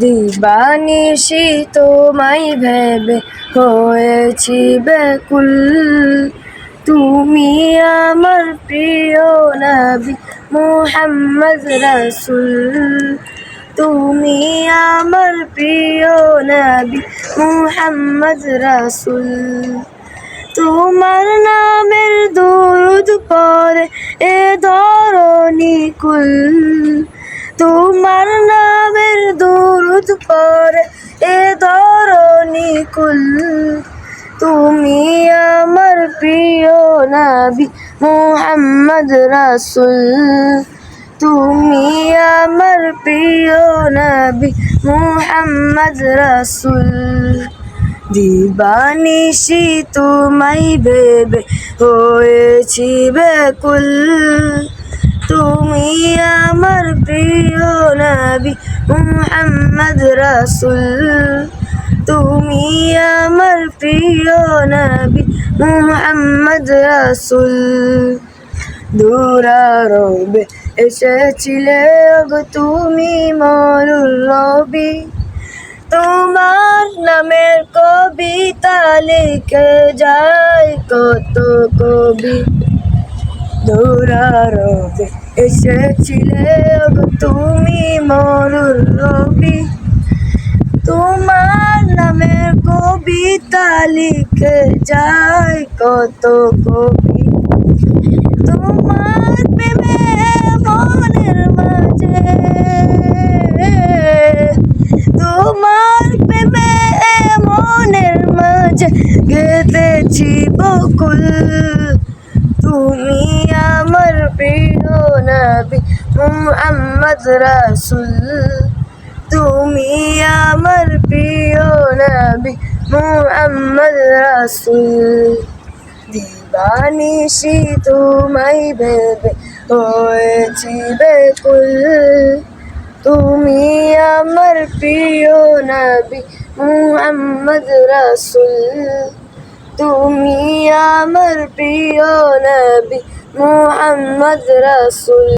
দিবানিশি তোমায় ভেবে হয়েছি বেকুল তুমি আমার প্রিয় নবী মোহাম্মদ রাসুল। তুমি আমার প্রিয় নবী মোহাম্মদ রাসুল। তোমার নামের দুরুদ পরে এ ধরণী কুল। তোমার নামের দুরুদ পরে এ ধরণী কুল। তুমি আমার প্রিয় নবী মোহাম্মদ রাসুল। তুমি আমার প্রিয় নবী মোহাম্মদ রাসুল। দিবানিশি তোমায় ভেবে হয়েছি বেকুল তুমি আমার প্রিয় নবী মুহাম্মদ রাসুল। তুমি আমার প্রিয় নবী মুহাম্মদ রাসুল। দূরারবে এসেছিলে গো তুমি মরুল রবি তোমার নামের কবিতা লিখে যায় কত কবি। দৌড়ারবে এসেছিলে তুমি মরুর রবি তোমার নামের কবিতা লিখে যায় কত কবি। তোমার প্রেমে মনের মাঝে। তোমার প্রেমে মনের মাঝে গেতেছি বকুল। তুমি নবী মুহাম্মদ রাসুল, তুমি আমার প্রিয় নবী। মুহাম্মদ রাসুল দিবানিশি তোমায় ভেবে হয়েছি বেকুল। তুমি আমার প্রিয় নবী, মুহাম্মদ রাসুল। তুমি আমার প্রিয় নবী, মুহাম্মদ রাসুল।